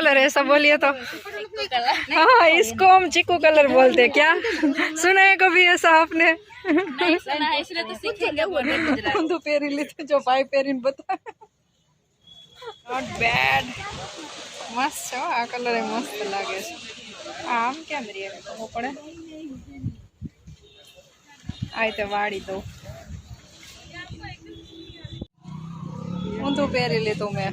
Colour है ऐसा बोलिए तो हाँ इसको हम चिक्कू कलर बोलते हैं क्या सुना है कभी ऐसा आपने नहीं सुना है इसलिए तो सीखेंगे बोलने गुजराती ઊંધું પહેરી લીધું જો ભાઈ પહેરીને બતા નોટ બેડ મસ્ત છે હો, આ કલર એ મસ્ત લાગે છે આ આમ કેમ રે ખબર પડે આ રીતે વાળી દઉં ઊંધું પહેરી લીધું મેં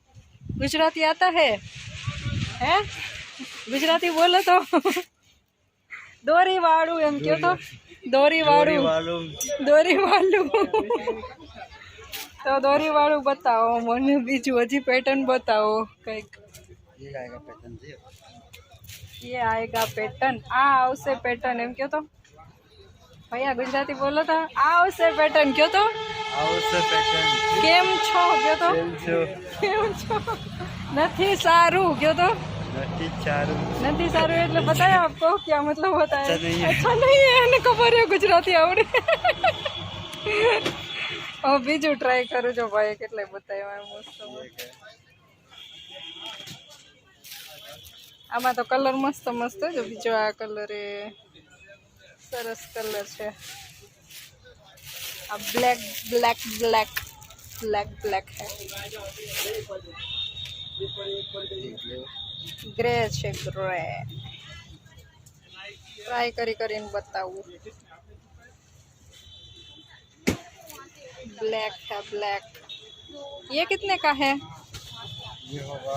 दोरी वालू गुजराती आता है हैं गुजराती बोलो तो દોરી વાળું એમ કયો તો દોરી વાળું वालों દોરી વાળું તો દોરી વાળું બતાવો મને બીજું હજી પેટર્ન બતાવો કંઈક ये आएगा पैटर्न जी ये आएगा પેટર્ન આ આવશે પેટર્ન એમ કયો તો ભાઈ આ ગુજરાતી બોલો તો આવશે પેટર્ન કયો તો? આવશે પેટર્ન કેમ છો? કયો તો? કેમ છો? નથી સારું. કયો તો? નથી સારું. નથી સારું એટલે બતાય આપકો ક્યાં મતલબ બતાય? અચ્છા નહીં એને ખબર હે ગુજરાતી આવડે. હવે બીજું ટ્રાય કરું જો ભાઈ કેટલે બતાવ્યા મસ્ત આમાં તો કલર મસ્ત મસ્ત જો બીજો આ કલર એ. સરસ કલર છે આ black black black black black હે ગ્રે છે ગ્રે ટ્રાય કરી કરીને બતાવું ब्लैक है ब्लैक ये कितने का है ये होगा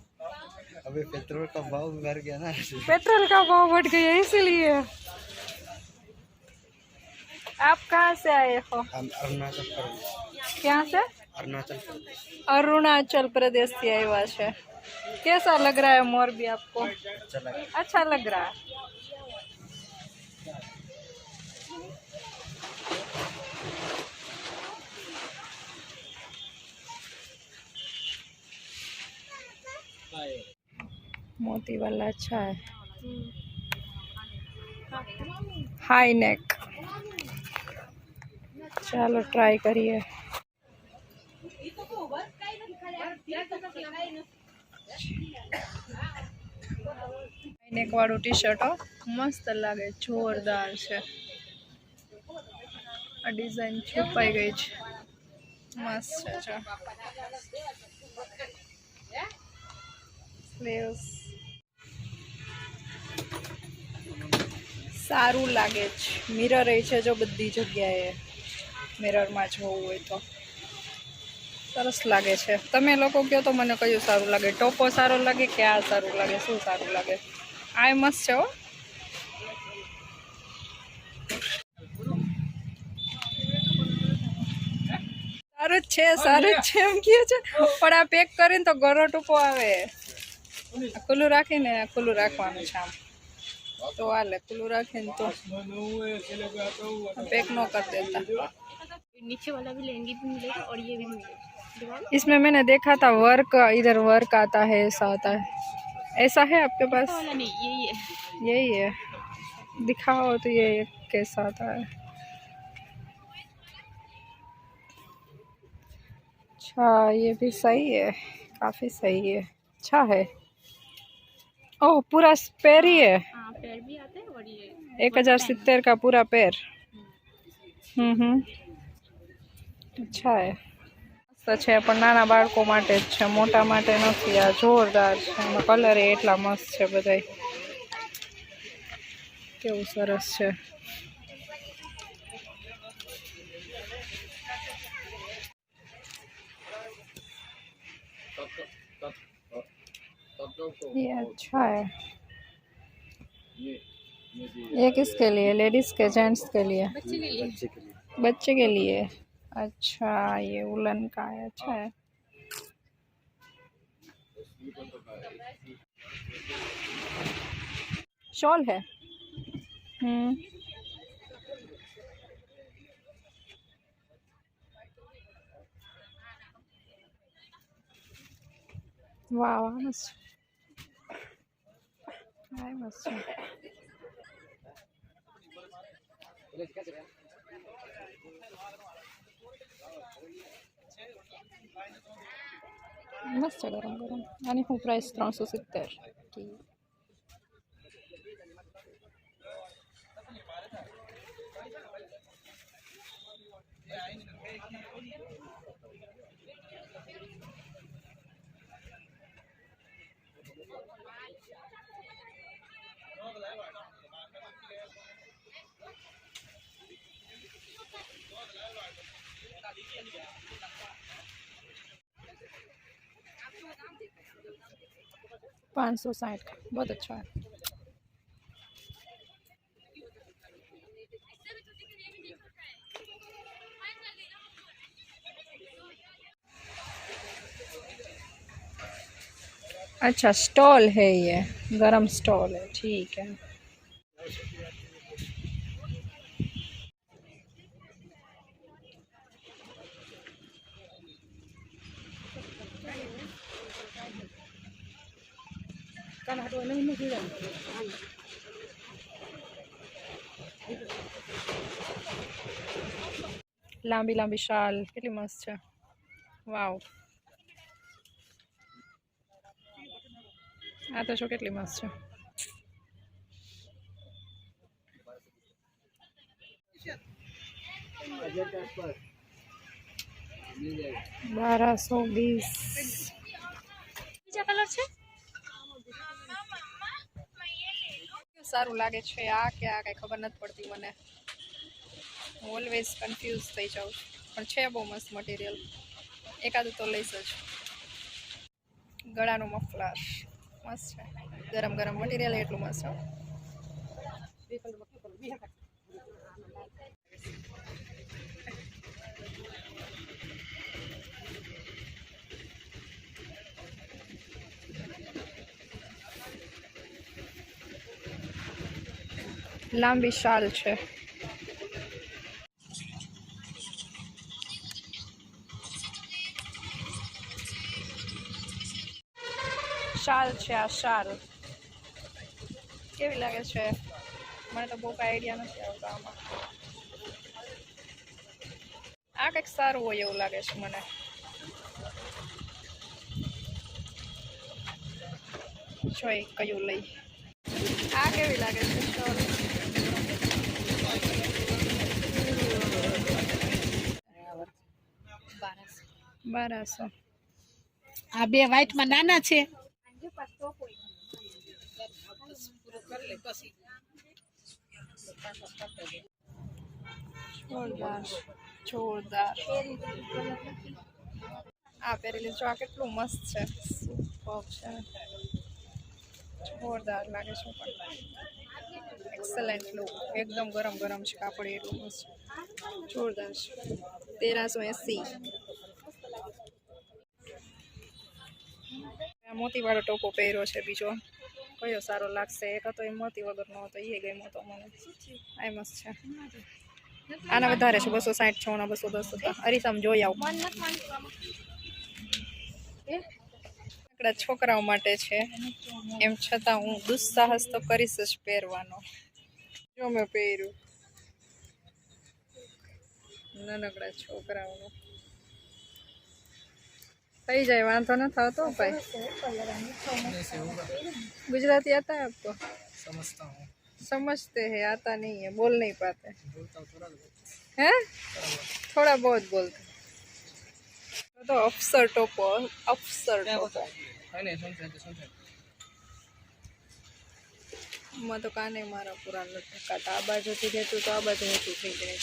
अभी पेट्रोल का भाव बढ़ गया ना। पेट्रोल का भाव बढ़ गया इसीलिए। आप कहाँ से आए हो? हम अरुणाचल प्रदेश। क्या से? अरुणाचल प्रदेश। अरुणाचल प्रदेश से आया है। कैसा लग रहा है मोर भी आपको? अच्छा अच्छा लग रहा है। मोती वाला अच्छा है हाई नेक ચાલો ટ્રાય કરીએ નેક વાળું ટી શર્ટ મસ્ત લાગે જોરદાર છે આ ડિઝાઇન છુપાઈ ગઈ છે મસ્ત છે જો સ્લીવ્સ સારું લાગે છે મિરર એ છે જો બધી જગ્યાએ. મિરરમાં જોવું હોય તો. સરસ લાગે છે. તમે લોકો કહો તો મને કયું સારું લાગે? ટોપો સારો લાગે કે આ સારું લાગે? શું સારું લાગે? આ મસ્ત છે હો. સારું જ છે, સારું જ છે એમ કહે છે. પણ આ પેક કરીને તો ગરો ટૂંકો આવે. ખુલ્લું રાખીને ખુલ્લું રાખવાનું છે આમ. તો હાલે ખુલ્લું રાખીને તો પેક ન કરી દેતા नीचे वाला भी लहंगी भी मिलेगा और ये भी मिलेगा इसमें मैंने देखा था वर्क इधर वर्क आता है ऐसा आता है ऐसा है आपके पास वाला नहीं यही है यही है दिखाओ तो ये कैसा आता है अच्छा ये भी सही है काफ़ी सही है अच्छा है ओह पूरा पैर ही है हाँ पैर भी आते हैं और ये एक हजार सितर का पूरा पैर हम्म हम्म अच्छा है તો છે પણ નાના બાળકો માટે જ છે મોટા માટે નથી આ જોરદાર છે એમાં કલર એ એટલા મસ્ત છે બધાય કેવું સરસ છે ये अच्छा है। ये किसके लिए? लेडीज़ के जेंट्स के लिए? बच्चे के लिए। बच्चे के लिए। अच्छा ये उलन का है अच्छा है। शॉल है? हम्म। वाह वाह Ai. Mas se agora, agora. Nem comprar esse tronco se você पाँच सौ साठ का। बहुत अच्छा है। अच्छा स्टॉल है ये, गरम स्टॉल है, ठीक है। લાંબી લાંબી શાલ, કેટલી મસ્ત છે. વાવ. આ તો શું કેટલી મસ્ત છે. બારસો વીસ. બીજા કલર છે? સારું લાગે છે આ કે આ કઈ ખબર નથી પડતી મને. હું ઓલવેઝ કન્ફ્યુઝ થઈ જાઉં છું. પણ છે બહુ મસ્ત મટીરિયલ એકાદું તો લઈશ જ. ગળાનું મફલર. મસ્ત છે. ગરમ ગરમ મટીરિયલ એટલું મસ્ત લાંબી શાલ છે. શાલ છે આ શાલ. કેવી લાગે છે? મને તો બહુ કાંઈ આઈડિયા નથી આવતો આમાં. આ કંઈક સારું હોય એવું લાગે છે મને. જોઈ કયું લઈ. આ કેવી લાગે છે? શાલ બારસો આ બે વ્હાઈટમાં નાના છે. જોરદાર જોરદાર. આ પહેરેલી જો આ કેટલું મસ્ત છે. સુપર છે. જોરદાર લાગે છે પણ. એક્સલન્ટ લુક એકદમ ગરમ ગરમ છે કાપડ, એટલું મસ્ત. જોરદાર છે. તેરાસો એંસી. મોતીવાળો ટોપો પહેર્યો છે બીજો. કયો સારો લાગશે? એક હતો એ મોતી વગરનો હતો એ ગમ્યો હતો મને. એમ જ છે. આના વધારે છે, બસો સાઠ છે બસો દસ હતા. અરીસામ જોઈ આવું. આપણા છોકરાઓ માટે છે. એમ છતાં હું દુસ્સાહસ તો કરીશ જ પહેરવાનો. જો મેં પહેર્યું. નાનકડા છોકરાઓનું. થઈ જાય વાંધો ન થતો ભાઈ गुजराती आता है आपको समझता हूँ समझते हैं आता नहीं है बोल नहीं पाते बोलता हूँ थोड़ा बहुत हैं थोड़ा बहुत बोलते તો અફસર ટોપો અફસર ટોપો માં તો કાને મારા પૂરા નથી કાતા આ બાજુથી લેતું તો આ બાજુ હેતું થઈ જાય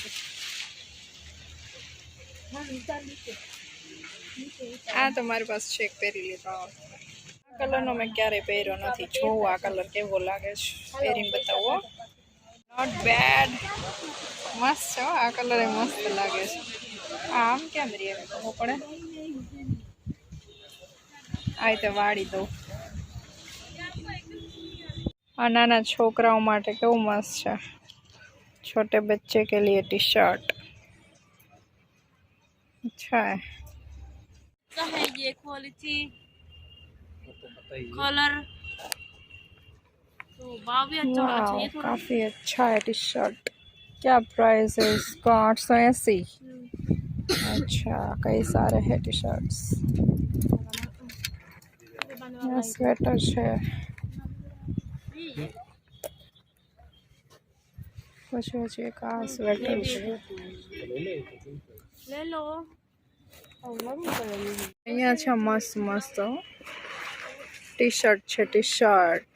છે આ તમારી પાસે છે પહેરી લીધો. આ કલરનો મેં ક્યારેય પહેર્યો નથી. જોવું આ કલર કેવો લાગે છે, પહેરીને બતાવો. નોટ બેડ મસ્ત છે આ કલર મસ્ત લાગે છે. આમ કેમ રે કહો પડે? આ રીતે વાળી દઉં. આ નાના છોકરાઓ માટે કેવું મસ્ત છે. છોટે બચ્ચે કે લીએ ટી શર્ટ અચ્છા. इसका है ये क्वालिटी कलर तो भाव भी अच्छा होना चाहिए थोड़ा। काफ़ी अच्छा है टी शर्ट क्या प्राइस है इसका? आठ सौ अस्सी। अच्छा कई सारे है टी शर्ट्स स्वेटर है। कुछ कुछ का स्वेटर ले लो। અહીંયા છે મસ્ત મસ્ત ટી શર્ટ છે ટી શર્ટ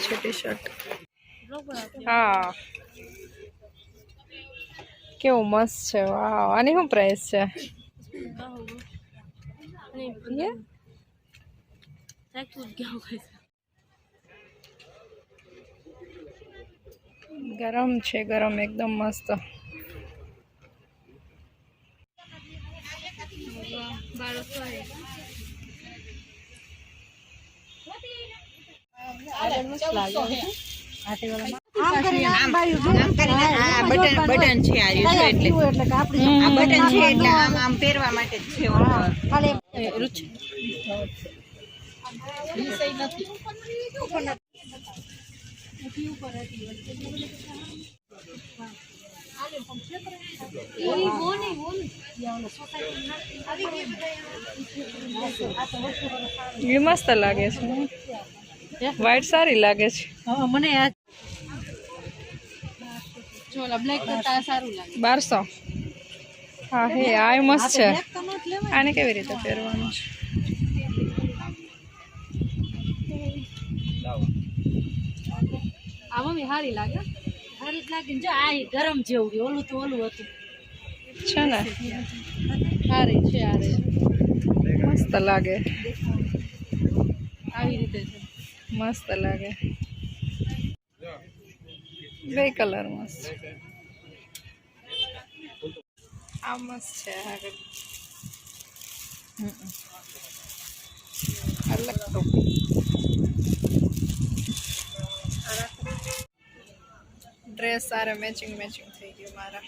છે ટી હા. કેવું મસ્ત છે વાવ. આની શું પ્રાઇસ છે? Yeah. ગરમ છે, ગરમ એકદમ મસ્ત. બટન છે એટલે આ બટન છે એટલે આમ આમ પહેરવા માટે એ મસ્ત લાગે છે. વ્હાઈટ સારી લાગે છે. મને બારસો. હા, હે, આ મસ્ત છે. આને કેવી રીતે પહેરવાનું છે? આ મમ્મી સારી લાગે સારી જ લાગે ને જો આ ગરમ જેવું છે. ઓલું તો ઓલું હતું છે ને સારી છે આ રે. મસ્ત લાગે આવી રીતે છે મસ્ત લાગે બે કલર મસ્ત આ મસ્ત છે આગળ હમ. અલગ ટોપી ડ્રેસ સારા મેચિંગ મેચિંગ થઈ ગયું મારા.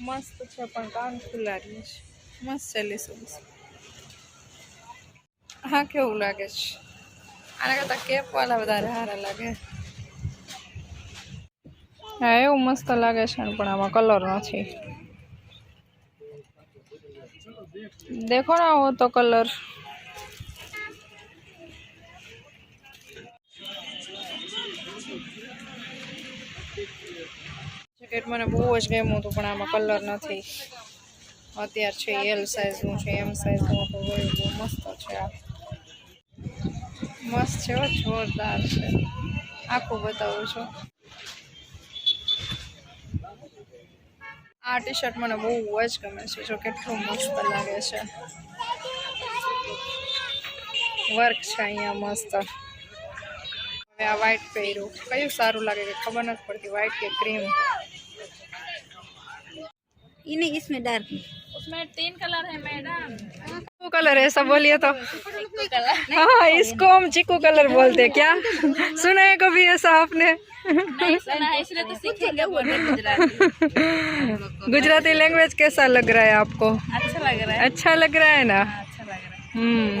મસ્ત છે પણ કાન ખુલ્લા રહ્યું છે. મસ્ત છે હા, કેવું લાગે છે? આના કરતાં કેપ વાળા વધારે સારા લાગે. હા, એવું મસ્ત લાગે છે પણ આમાં કલર નથી. દેખો ના હો તો કલર જેકેટ મને બહુ જ ગમ્યું હતું, પણ આમાં કલર નથી. અત્યારે છે એલ સાઇઝનું છે એમ સાઇઝનું તો બહુ મસ્ત છે આ. મસ્ત છે જોરદાર છે. આખું બતાવું છું. આ ટી શર્ટ મને બહુ જ ગમે છે, જો કેટલું મસ્ત લાગે છે. વર્ક છે અહીંયા મસ્ત. હવે આ વ્હાઈટ પહેર્યું. કયું સારું લાગે કે ખબર નથી પડતી વ્હાઈટ કે ક્રીમ ये नहीं इसमें डार्क उसमें तीन कलर है मैडम चीकू कलर है सब बोलिए तो। हाँ इसको हम चीकू कलर बोलते हैं क्या? सुना है कभी ऐसा आपने? नहीं सुना है इसलिए तो गुजराती। गुजराती लैंग्वेज कैसा लग रहा है आपको? अच्छा लग रहा है। अच्छा लग रहा है ना? अच्छा लग रहा है। હમ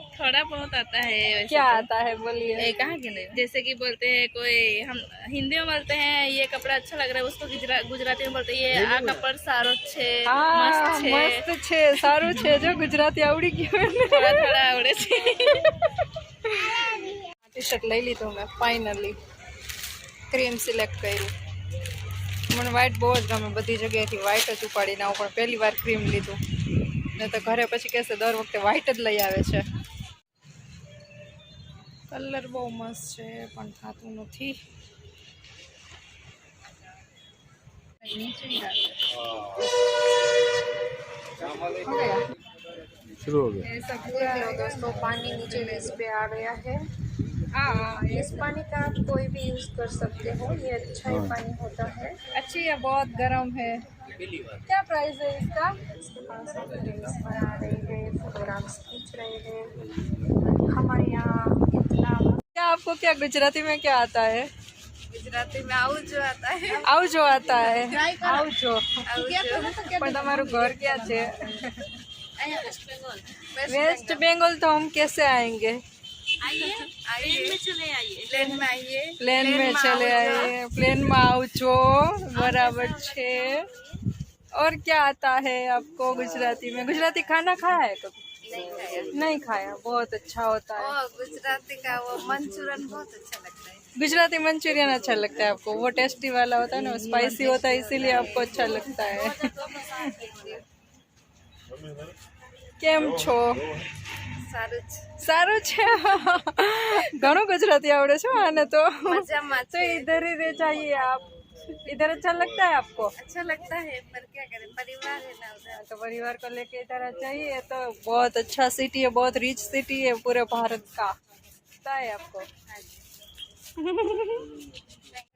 थोड़ा बहुत आता है वैसे क्या आता है बोलिए ए, कहाँ के नहीं जैसे कि बोलते हैं कोई हम हिंदी में बोलते हैं ये कपड़ा अच्छा लग रहा है उसको गुजरा, गुजराती में बोलते हैं ये आ कपड़ सारो छे હા મસ્ત છે મસ્ત છે સારું છે જો ગુજરાતી આવડી ગયું ને થોડા થોડા આવડે છે ટી શર્ટ લઈ લીધું મેં ફાઇનલી ક્રીમ સિલેક્ટ કર્યું મને વ્હાઈટ બહુ જ ગમે બધી જગ્યાએથી વ્હાઈટ જ ઉપાડીને આવું પણ પહેલી વાર ક્રીમ લીધું ને તો ઘરે પછી કહેશે દર વખતે વ્હાઈટ જ લઈ આવે છે કલર બહુ મસ્ત છે પણ થતું નથી शुरू हो गया ऐसा पूरा दोस्तों पानी नीचे बेस पे आ गया है हाँ इस पानी का आप कोई भी यूज़ कर सकते हो ये अच्छा ही पानी होता है अच्छी है बहुत गर्म है क्या प्राइस है इसका इसके पास रील्स बना रहे हैं फोटोग्राफ्स खींच रहे हैं हमारे यहाँ इतना क्या आपको क्या गुजराती में क्या आता है ગુજરાતી में આવું જો आता है આવજો आता है આવજો પણ તમારું ઘર ક્યાં છે वेस्ट बंगाल तो हम कैसे आएंगे आइए आइए में चले आइए प्लेन में आइए પ્લેન में चले आए प्लेन में આવજો बराबर છે और क्या आता है आपको गुजराती में गुजराती खाना खाया है कभी नहीं खाया बहुत अच्छा होता है गुजराती का वो मंचूरन बहुत अच्छा लगता है गुजराती मंचूरियन अच्छा लगता है आपको वो टेस्टी वाला होता है ना स्पाइसी होता है इसीलिए आपको अच्छा लगता है કેમ છો સારું છે સારું છે ઘણું ગુજરાતી આવડે છે આને તો મજામાં तो इधर ही रह जाइए आप इधर अच्छा लगता है आपको अच्छा लगता है पर क्या करें परिवार है ना उधर तो परिवार को लेके इधर आ जाइए तो बहुत अच्छा सिटी है बहुत रिच सिटी है पूरे भारत का पता है आपको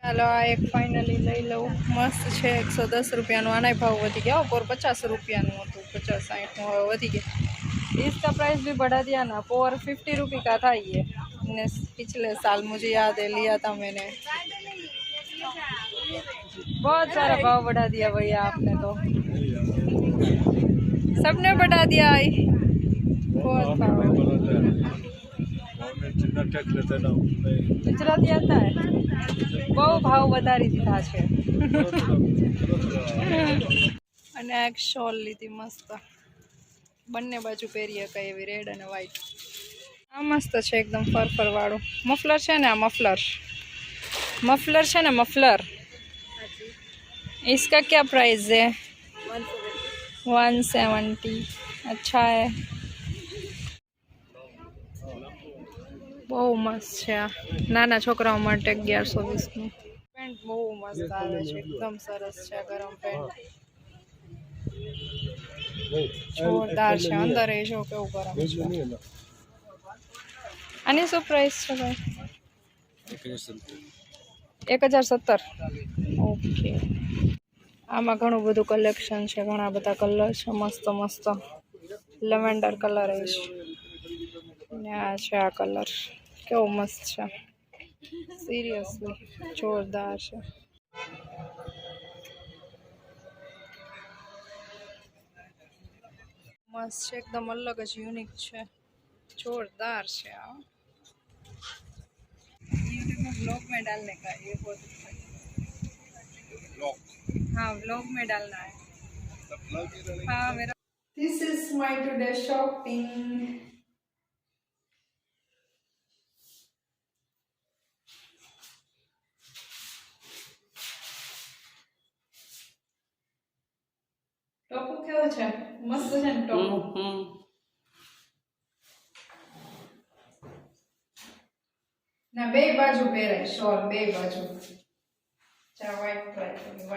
ચાલો આ એક ફાઇનલી લઈ લઉં મસ્ત છે એકસો દસ રૂપિયાનું આનાય ભાવ વધી ગયા ઉપર પચાસ રૂપિયાનું હતું પચાસ સાઠનું હવે વધી गया इसका प्राइस भी बढ़ा दिया ना फोर फिफ्टी रुपी का था ये ने पिछले साल मुझे याद है लिया था मैंने बहुत सारा भाव बढ़ा दिया भैया आपने तो सबने बढ़ा दिया आई बहुत भाव ગુજરાતી હતા હે બહુ ભાવ વધારી દીધા છે અને આ એક શોલ લીધી મસ્ત બંને બાજુ પહેરીએ કઈ એવી રેડ અને વ્હાઈટ આ મસ્ત છે એકદમ ફર વાળું મફલર છે ને આ મફલર मफलर है ना मफलर इसका क्या प्राइस है वन सेवेंटी अच्छा है બહુ મસ્ત છે આ નાના છોકરાઓ માટે અગિયારસો વીસનું પેન્ટ બહુ મસ્ત આવે છે એકદમ સરસ છે આ ગરમ પેન્ટ જોરદાર છે અંદર એ જો કેવું ગરમ છે આની શું પ્રાઇસ છે ભાઈ એક હજાર સત્તર. ઓકે. આમાં ઘણું બધું કલેક્શન છે, ઘણા બધા કલર છે, મસ્ત મસ્ત. લેવેન્ડર કલર છે. ને આ છે આ કલર કેવો મસ્ત છે. સિરિયસલી જોરદાર છે. મસ્ત છે, એકદમ અલગ જ યુનિક છે. જોરદાર છે આ यूट्यूब में ब्लॉग में डालने का ये बहुत अच्छा है हाँ ब्लॉग में डालना है हाँ मेरा this is my today shopping ટોપુ કેવું છે મસ્ત છે ને ટોપુ ના બે બાજુ પહેરાય શોલ બે બાજુ. ચા વ્હાઈટ ટ્રાય કરી